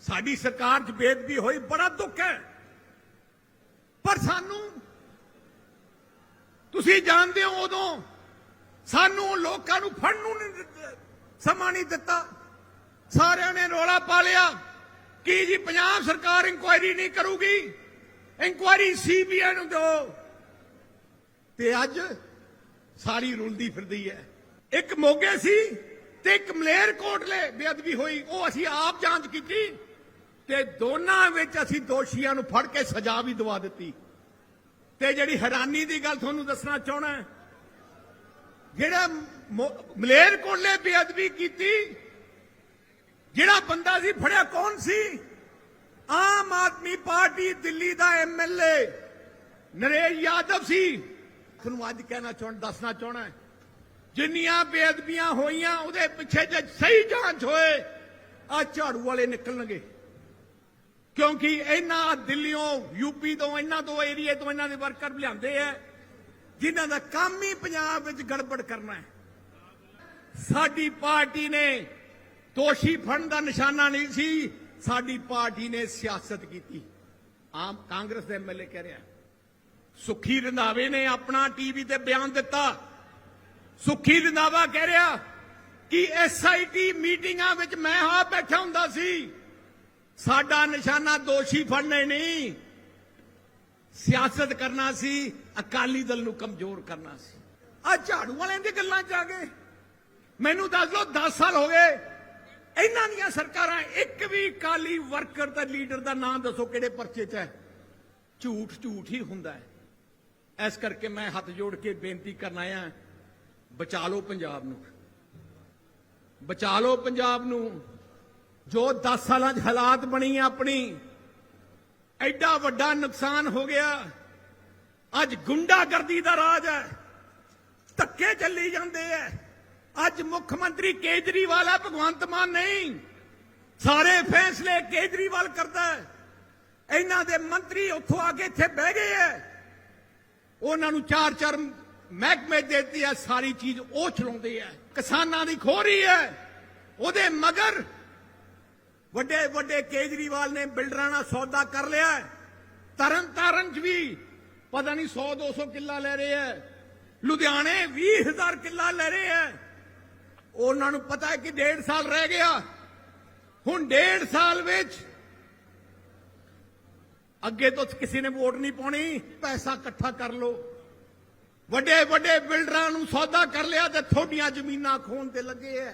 ਸਾਡੀ ਸਰਕਾਰ 'ਚ ਬੇਦਬੀ ਹੋਈ, ਬੜਾ ਦੁੱਖ ਹੈ। ਪਰ ਸਾਨੂੰ, ਤੁਸੀਂ ਜਾਣਦੇ ਹੋ ਉਦੋਂ ਸਾਨੂੰ ਲੋਕਾਂ ਨੂੰ ਫੜਨ ਨੂੰ ਨਹੀਂ ਦਿੱਤਾ ਸਮਾਂ ਨਹੀਂ ਦਿੱਤਾ। ਸਾਰਿਆਂ ਨੇ ਰੋਲਾ ਪਾ ਲਿਆ ਕਿ ਜੀ ਪੰਜਾਬ ਸਰਕਾਰ ਇਨਕੁਆਇਰੀ ਨਹੀਂ ਕਰੂਗੀ। ਇਨਕੁਆਇਰੀ ਸੀਬੀਆਈ ਨੂੰ ਦਿਓ। ਤੇ ਅੱਜ ਸਾਰੀ ਰੁਲਦੀ ਫਿਰਦੀ ਹੈ। ਇੱਕ ਮੋਗੇ ਸੀ ਤੇ ਇੱਕ ਮਲੇਰ ਕੋਟਲੇ ਬੇਅਦਬੀ ਹੋਈ, ਉਹ ਅਸੀਂ ਆਪ ਜਾਂਚ ਕੀਤੀ। ਤੇ ਦੋਨਾਂ ਵਿੱਚ ਅਸੀਂ ਦੋਸ਼ੀਆਂ ਨੂੰ ਫੜ ਕੇ ਸਜ਼ਾ ਵੀ ਦਵਾ ਦਿੱਤੀ। ਤੇ ਜਿਹੜੀ ਹੈਰਾਨੀ ਦੀ ਗੱਲ ਤੁਹਾਨੂੰ ਦੱਸਣਾ ਚਾਹਣਾ ਜਿਹੜਾ ਮੋ- ਮਲੇਰ ਕੋਟਲੇ ਬੇਅਦਬੀ ਕੀਤੀ, ਜਿਹੜਾ ਬੰਦਾ ਸੀ, ਫੜਿਆ ਕੌਣ ਸੀ? ਆਮ ਆਦਮੀ ਪਾਰਟੀ ਦਿੱਲੀ ਦਾ ਐਮਐਲਏ ਨਰੇਸ਼ ਯਾਦਵ ਸੀ। ਤੁਹਾਨੂੰ ਅੱਜ ਕਹਿਣਾ ਚਾਹਣ ਦੱਸਣਾ ਚਾਹਣਾ ਜਿੰਨੀਆਂ ਬੇਅਦਬੀਆਂ ਹੋਈਆਂ, ਉਹਦੇ ਪਿੱਛੇ ਜੇ ਸਹੀ ਜਾਂਚ ਹੋਏ ਆ ਝਾੜੂ ਵਾਲੇ ਨਿਕਲਣਗੇ। ਕਿਉਂਕਿ ਇਹਨਾਂ ਦਿੱਲੀੋਂ, ਯੂਪੀ ਤੋਂ, ਇਹਨਾਂ ਤੋਂ ਏਰੀਏ ਤੋਂ ਇਹਨਾਂ ਦੇ ਵਰਕਰ ਲਿਆਂਦੇ ਆ, ਜਿਨ੍ਹਾਂ ਦਾ ਕੰਮ ਹੀ ਪੰਜਾਬ ਵਿੱਚ ਗੜਬੜ ਕਰਨਾ ਹੈ। ਸਾਡੀ ਪਾਰਟੀ ਨੇ ਦੋਸ਼ੀ ਫੜਨ ਦਾ ਨਿਸ਼ਾਨਾ ਨਹੀਂ ਸੀ, ਸਾਡੀ ਪਾਰਟੀ ਨੇ ਸਿਆਸਤ ਕੀਤੀ। ਆਮ ਕਾਂਗਰਸ ਦੇ ਐਮਐਲਏ ਕਹਿ ਰਿਹਾ। ਸੁਖੀ ਰੰਧਾਵੇ ਨੇ ਆਪਣਾ ਟੀਵੀ ਤੇ ਬਿਆਨ ਦਿੱਤਾ। ਸੁਖੀ ਰੰਧਾਵਾ ਕਹਿ ਰਿਹਾ ਕਿ ਐਸਆਈਟੀ ਮੀਟਿੰਗਾਂ ਵਿੱਚ ਮੈਂ ਆ ਬੈਠਾ ਹੁੰਦਾ ਸੀ। ਸਾਡਾ ਨਿਸ਼ਾਨਾ ਦੋਸ਼ੀ ਫੜਨੇ ਨਹੀਂ। ਸਿਆਸਤ ਕਰਨਾ ਸੀ, ਅਕਾਲੀ ਦਲ ਨੂੰ ਕਮਜ਼ੋਰ ਕਰਨਾ ਸੀ। ਆ ਝਾੜੂ ਵਾਲਿਆਂ ਦੀ ਗੱਲਾਂ ਚ ਆ ਗਏ। ਮੈਨੂੰ ਦੱਸ ਲਓ 10 ਸਾਲ ਹੋ ਗਏ। ਇਹਨਾਂ ਦੀਆਂ ਸਰਕਾਰਾਂ, ਇੱਕ ਵੀ ਅਕਾਲੀ ਵਰਕਰ ਦਾ, ਲੀਡਰ ਦਾ ਨਾਮ ਦੱਸੋ ਕਿਹੜੇ ਪਰਚੇ 'ਚ ਹੈ। ਝੂਠ ਝੂਠ ਹੀ ਹੁੰਦਾ ਹੈ। ਇਸ ਕਰਕੇ ਮੈਂ ਹੱਥ ਜੋੜ ਕੇ ਬੇਨਤੀ ਕਰਨ ਆਇਆ ਬਚਾ ਲਓ ਪੰਜਾਬ ਨੂੰ। ਬਚਾ ਲਓ ਪੰਜਾਬ ਨੂੰ। ਜੋ 10 ਸਾਲਾਂ 'ਚ ਹਾਲਾਤ ਬਣੀ ਆਪਣੀ, ਐਡਾ ਵੱਡਾ ਨੁਕਸਾਨ ਹੋ ਗਿਆ। ਅੱਜ ਗੁੰਡਾਗਰਦੀ ਦਾ ਰਾਜ ਹੈ, ਧੱਕੇ ਚੱਲੀ ਜਾਂਦੇ ਐ। ਅੱਜ ਮੁੱਖ ਮੰਤਰੀ ਕੇਜਰੀਵਾਲ ਹੈ ਭਗਵੰਤ ਮਾਨ ਨਹੀਂ। ਸਾਰੇ ਫੈਸਲੇ ਕੇਜਰੀਵਾਲ ਕਰਦਾ ਹੈ। ਇਹਨਾਂ ਦੇ ਮੰਤਰੀ ਉੱਥੋਂ ਆ ਕੇ ਇੱਥੇ ਬਹਿ ਗਏ ਐ। ਉਹਨਾਂ ਨੂੰ ਚਾਰ ਚਾਰ ਮਹਿਕਮੇ ਦੇਤੀ ਹੈ ਸਾਰੀ ਚੀਜ਼ ਉਹ ਚਲਾਉਂਦੇ ਐ। ਕਿਸਾਨਾਂ ਦੀ ਖੋਰੀ ਹੈ ਉਹਦੇ ਮਗਰ ਵੱਡੇ ਵੱਡੇ ਕੇਜਰੀਵਾਲ ਨੇ ਬਿਲਡਰਾਂ ਨਾਲ ਸੌਦਾ ਕਰ ਲਿਆ ਤਰਨ ਤਾਰਨ ਚ ਵੀ ਪਤਾ ਨਹੀਂ 100 200 ਕਿੱਲਾ ਲੈ ਰਹੇ ਐ ਲੁਧਿਆਣੇ 20000 ਕਿੱਲਾ ਲੈ ਰਹੇ ਐ ਉਹਨਾਂ ਨੂੰ ਪਤਾ ਹੈ ਕਿ ਡੇਢ ਸਾਲ ਰਹਿ ਗਿਆ। ਹੁਣ ਡੇਢ ਸਾਲ ਵਿੱਚ ਅੱਗੇ ਤੋਂ ਕਿਸੇ ਨੇ ਵੋਟ ਨਹੀਂ ਪਾਉਣੀ। ਪੈਸਾ ਇਕੱਠਾ ਕਰ ਲਓ। ਵੱਡੇ ਵੱਡੇ ਬਿਲਡਰਾਂ ਨੂੰ ਸੌਦਾ ਕਰ ਲਿਆ ਤੇ ਥੋਡੀਆਂ ਜ਼ਮੀਨਾਂ ਖੋਣ ਤੇ ਲੱਗੇ ਐ